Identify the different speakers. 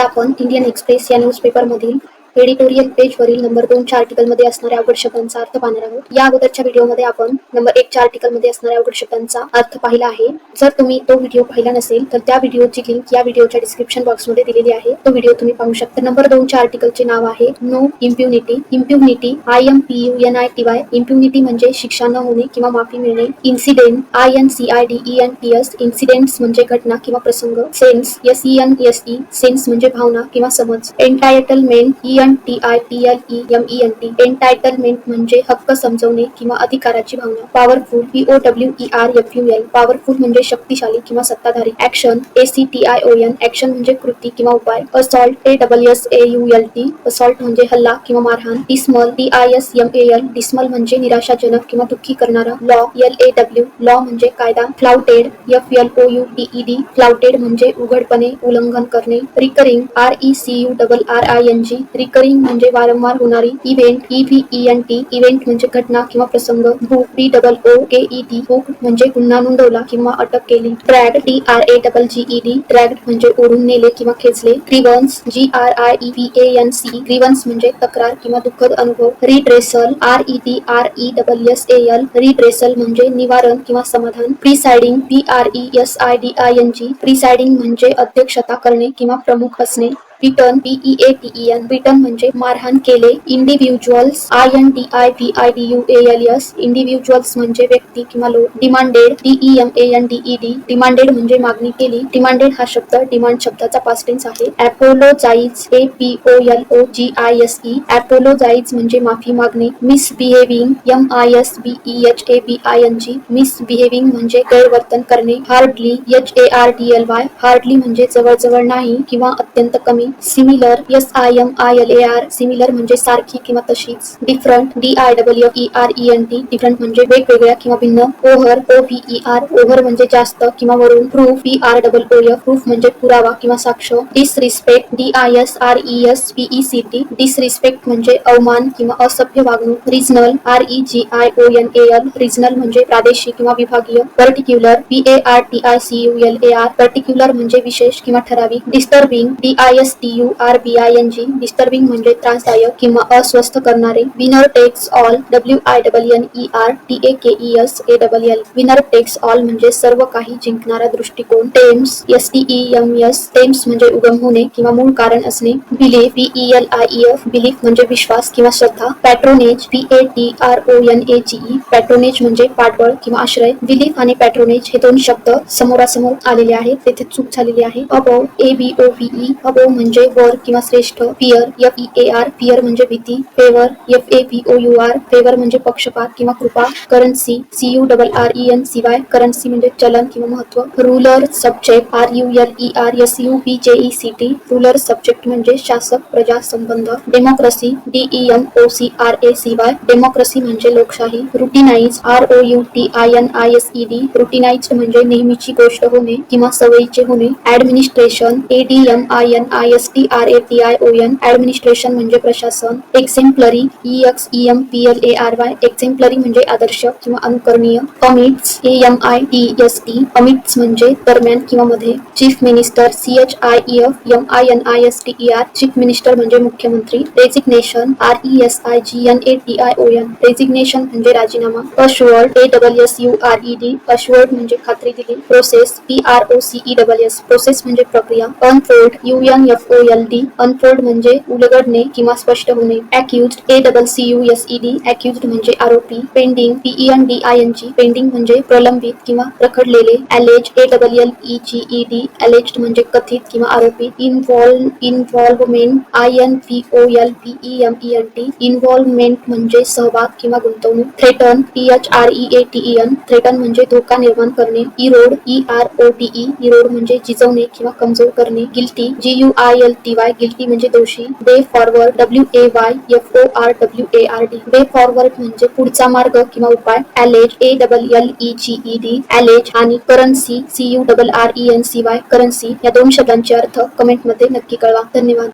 Speaker 1: आता आपण Indian Express या न्यूजपेपरमधील एडिटोरियल पेज वरील नंबर दोन च्या आर्टिकलमध्ये असणाऱ्या अवघड शब्दांचा अर्थ पाहणार आहोत. या अगोदरच्या व्हिडिओमध्ये आपण नंबर एक च्या आर्टिकलमध्ये असणाऱ्या अवघड शब्दांचा अर्थ पाहिला आहे. जर तुम्ही तो व्हिडिओ पाहिला नसेल तर त्या व्हिडिओची लिंक या व्हिडिओच्या डिस्क्रिप्शन बॉक्समध्ये दिलेली आहे. तो व्हिडिओ तुम्ही पाहू शकता. नंबर दोन च्या आर्टिकलचे नाव आहे no impunity impunity I M P U N I T Y impunity म्हणजे शिक्षा न होणे किंवा माफी मिळणे. Incident I N C I D E N T S incidents म्हणजे घटना किंवा प्रसंग. Sense S E N S E sense म्हणजे भावना किंवा समज. Entitlement E N T I T L E M E N T entitlement म्हणजे हक्क समजवणे किंवा अधिकाराची भावना. Powerful P O W E R F U L powerful म्हणजे शक्तिशाली किंवा सत्ताधारी. Action A C T I O N action म्हणजे कृती किंवा उपाय. Assault A W S A U L T assault म्हणजे हल्ला किंवा मारहाण. Dismal D I S M A L dismal म्हणजे निराशाजनक किंवा दुःखी करणारा. Law L A W law म्हणजे कायदा. Flouted F L O U T E D flouted म्हणजे उघडपणे उल्लंघन करणे. Recurring R E C U double R I N G recurring म्हणजे वारंवार होणारी event E V E N T event म्हणजे घटना किंवा प्रसंग book D double O K E T book म्हणजे गुन्हा नोंदवला किंवा अटक केली. Drag T R A double G E D drag म्हणजे ओढून नेले किंवा खेचले. Grievance G R I E V A N C ग्रीवन्स म्हणजे तक्रार किंवा दुःखद अनुभव. Redressal R E T R E double S A L redressal म्हणजे निवारण किंवा समाधान. Presiding P R E S I D I N G presiding म्हणजे अध्यक्षता करणे किंवा प्रमुख असणे. Return E A T E N return म्हणजे मारहाण केले. Individuals I N D I V I D U A L S individuals म्हणजे व्यक्ती किंवा लोक. Demanded D E M A N D E D demanded म्हणजे मागणी केली. डिमांडेड हा शब्द डिमांड शब्दाचा पास्टेन्स आहे आहे. Apologise A P O L O G I S E apologise म्हणजे माफी मागणे. Misbehaving M I S B E H A B I N G misbehaving म्हणजे गैरवर्तन करणे. Hardly H A R D L Y hardly म्हणजे जवळजवळ नाही किंवा अत्यंत कमी. Similar S I M I L A R similar म्हणजे सारखी किंवा तशीच. Different D I W E R E N T different म्हणजे वेगवेगळ्या किंवा भिन्न. Over O V E R over म्हणजे जास्त किंवा वरून. Proof P R double O F proof म्हणजे पुरावा किंवा साक्ष. Disrespect D I S R E S P E C T disrespect म्हणजे अवमान किंवा असभ्य वागणूक. Regional R E G I O N A L regional म्हणजे प्रादेशिक किंवा विभागीय. Particular P A R T I C U L A R particular म्हणजे विशेष किंवा ठराविक. Disturbing D I S T U R B I N G disturbing म्हणजे त्रासदायक किंवा अस्वस्थ करणारे. Winner takes all W I double N E R T A K E S A double L winner takes all म्हणजे सर्व काही जिंकणारा दृष्टिकोन. Stems S T E M S stems म्हणजे उगम होणे किंवा मूळ कारण असणे. Belief B E L I E F belief म्हणजे विश्वास किंवा श्रद्धा. Patronage P A T R O N A G E patronage म्हणजे पाठबळ किंवा आश्रय. बिलीफ आणि पॅट्रोनेज हे दोन शब्द समोरासमोर आलेले आहेत. तेथे चूक झालेली आहे. अबो A B O P E अबो म्हणजे वर किंवा श्रेष्ठ fear F E A R fear म्हणजे भीती favour F A P O U R favour म्हणजे पक्षपात किंवा कृपा currency C U double R E N C Y currency म्हणजे चलन किंवा महत्व ruler subject R U L E R S U B J E C T ruler subject म्हणजे शासक, प्रजा, संबंध democracy D E M O C R A C Y democracy म्हणजे लोकशाही routinise R O U T I N I S E D routinise म्हणजे नेहमीची गोष्ट होणे किंवा सवयीचे होणे administration A D M I N I S T R A T I O N administration म्हणजे प्रशासन exemplary E X E M P L A R Y exemplary म्हणजे आदर्श किंवा अनुकरणीय amidst A M I T S T amidst म्हणजे दरम्यान किंवा मध्ये chief minister C H I E F M I N I S T E R chief minister म्हणजे मुख्यमंत्री resignation R E S I G N A T I O N resignation म्हणजे राजीनामा assured A double S U R E D assured म्हणजे खात्री दिली process P R O C E double S process म्हणजे प्रक्रिया unfold U N F O L D unfold म्हणजे उलगडणे किंवा स्पष्ट होणे. Accuse A double C U S E D accuse म्हणजे आरोपी. Pending P E N D I N G pending म्हणजे प्रलंबित किंवा रखडलेले. Allege A double L E G E D alleged म्हणजे कथित किंवा आरोपी. Involve involvement I N P O L P E M E N T involvement म्हणजे सहभाग किंवा गुंतवणूक. Threaten P H R E A T E N threaten म्हणजे धोका निर्माण करणे. Erode E R O T E erode म्हणजे जिजवणे किंवा कमजोर करणे. Guilty G U R I L T Y guilty म्हणजे दोषी. Way forward W A Y F O R W A R D way forward म्हणजे पुढचा मार्ग किंवा उपाय. Allege A double L E G E D allege आणि currency C U double R E N C Y currency या दोन शब्दांचे अर्थ कमेंटमध्ये नक्की कळवा. धन्यवाद.